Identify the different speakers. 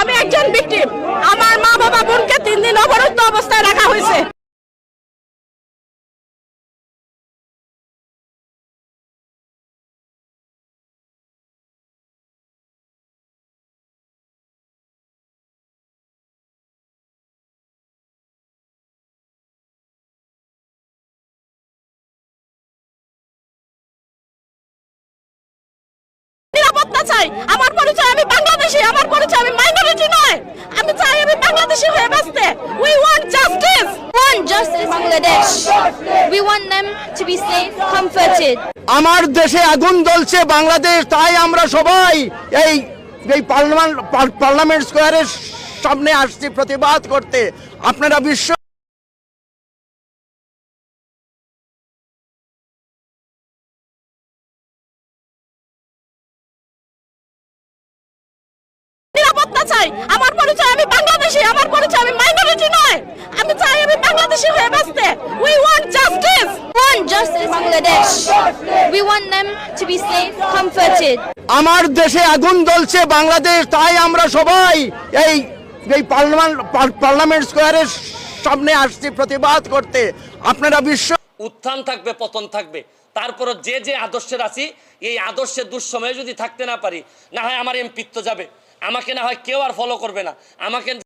Speaker 1: আমি একজন ভিকটিম আমার মা বাবা বোনকে তিন দিন অবরুদ্ধ অবস্থায় রাখা হয়েছে। আমার পরিচয় আমি বাংলাদেশি, আমার পরিচয় আমি মাইনরিটি নয় আমি চাই আমি বাংলাদেশি হয়ে বাঁচতে we want justice
Speaker 2: want justice Bangladesh. We want them to be safe, comforted.
Speaker 3: আমার দেশে আগুন জ্বলছে বাংলাদেশ তাই আমরা সবাই এই এই পার্লামেন্ট পার্লামেন্ট স্কোয়ারের সামনে আসছি প্রতিবাদ করতে আপনারা বিশ্ব
Speaker 1: নিরাপত্তা চাই আমার পরিচয় আমি বাংলাদেশি আমার পরিচয় আমি মাইনরিটি নয় আমি চাই আমি বাংলাদেশি হয়ে বাঁচতে we want justice
Speaker 2: want justice in Bangladesh. We want them to be safe, comforted.
Speaker 3: আমার দেশে আগুন জ্বলছে বাংলাদেশ তাই আমরা সবাই এই এই পার্লামেন্ট পার্লামেন্ট স্কোয়ারের সামনে আসছি প্রতিবাদ করতে আপনারা বিশ্ব
Speaker 4: উত্থান থাকবে পতন থাকবে তারপর যে যে আদর্শের আছি এই আদর্শের দুঃসময়ে যদি থাকতে না পারি না হয় আমার এমপিত্ব যাবে আমাকে না হয় কেউ আর ফলো করবে না আমাকে